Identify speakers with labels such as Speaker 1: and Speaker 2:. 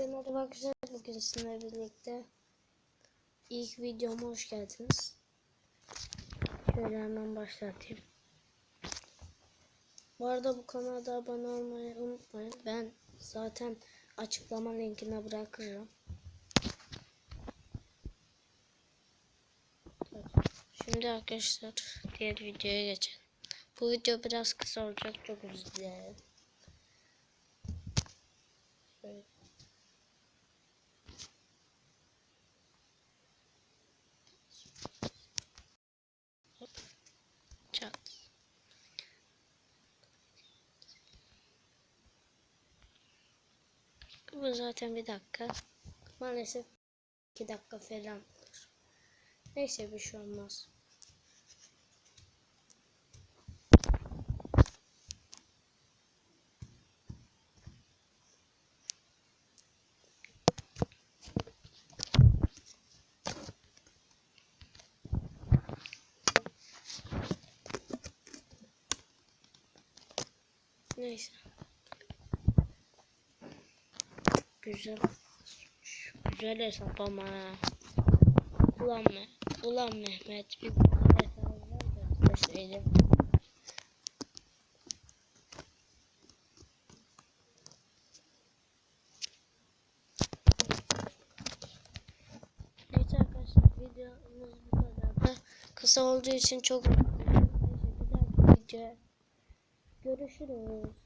Speaker 1: Merhaba arkadaşlar bugün sizinle birlikte ilk videoma hoş geldiniz. Şöyle hemen başlatayım. Bu arada bu kanalda abone olmayı unutmayın. Ben zaten açıklama linkine bırakırım. Şimdi arkadaşlar diğer videoya geçelim. Bu video biraz kısa olacak çok özür dilerim. Bu zaten bir dakika. Maalesef iki dakika falan. Neyse bir şey olmaz. Neyse. Güzel. Güzel hesap ama. Ulan, Me Ulan Mehmet bir bana hesabı ver da deseydim. Neyse arkadaşlar videomuz bu kadar da kısa olduğu için çok görüşürüz.